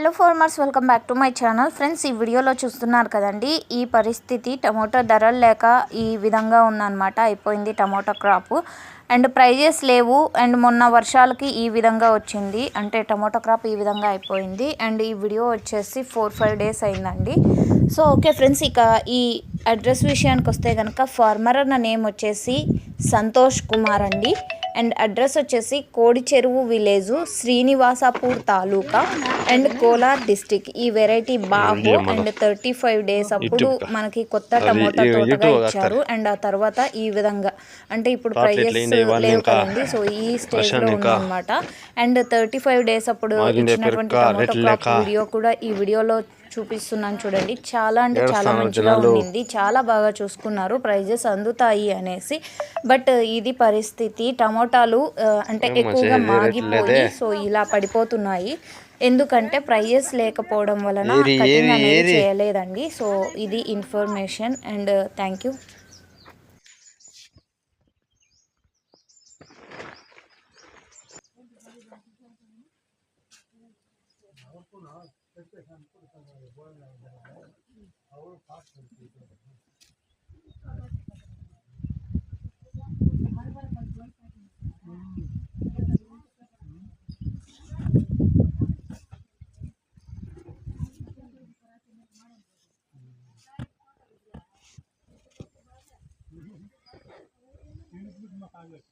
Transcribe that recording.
Hello farmers welcome back to my channel. Friends ఈ వీడియోలో చూస్తున్నారు కదండి ఈ పరిస్థితి టమోటా ధరలు లేక ఈ విధంగా ఉందన్నమాట. అయిపోయింది టమోటా క్రాప్. అండ్ ప్రైజెస్ లేవు. అండ్ మొన్న వర్షాలకి ఈ విధంగా వచ్చింది. అంటే టమోటా క్రాప్ ఈ విధంగా అయిపోయింది. అండ్ ఈ వీడియో వచ్చేసి ఫోర్ ఫైవ్ డేస్ అయిందండి. సో ఓకే ఫ్రెండ్స్ ఇక ఈ అడ్రస్ విషయానికి వస్తే కనుక ఫార్మర్ అన్న నేమ్ వచ్చేసి సంతోష్ కుమార్ అండి. అండ్ అడ్రస్ వచ్చేసి Kodi Cheruvu village Srinivaspur taluka and Kolar district. ఈ వెరైటీ బాహు అండ్ థర్టీ ఫైవ్ డేస్ అప్పుడు మనకి కొత్త టమోటా తోటగా ఇచ్చారు. అండ్ ఆ తర్వాత ఈ విధంగా. అంటే ఇప్పుడు ప్రైజెస్ లేవు కదండి సో ఈ స్టేజ్లో ఉందన్నమాట. అండ్ థర్టీ ఫైవ్ డేస్ అప్పుడు ఇచ్చినటువంటి టమోటా క్రాప్ వీడియో కూడా ఈ వీడియోలో చూపిస్తున్నాను చూడండి. చాలా అంటే చాలా మంచిగా ఉండింది. చాలా బాగా చూసుకున్నారు. ప్రైజెస్ అందుతాయి అనేసి. బట్ ఇది పరిస్థితి. టమాటాలు అంటే ఎక్కువగా మాగిపోయి సో ఇలా పడిపోతున్నాయి. ఎందుకంటే ప్రైజెస్ లేకపోవడం వలన చేయలేదండి. సో ఇది information and thank you. makagod.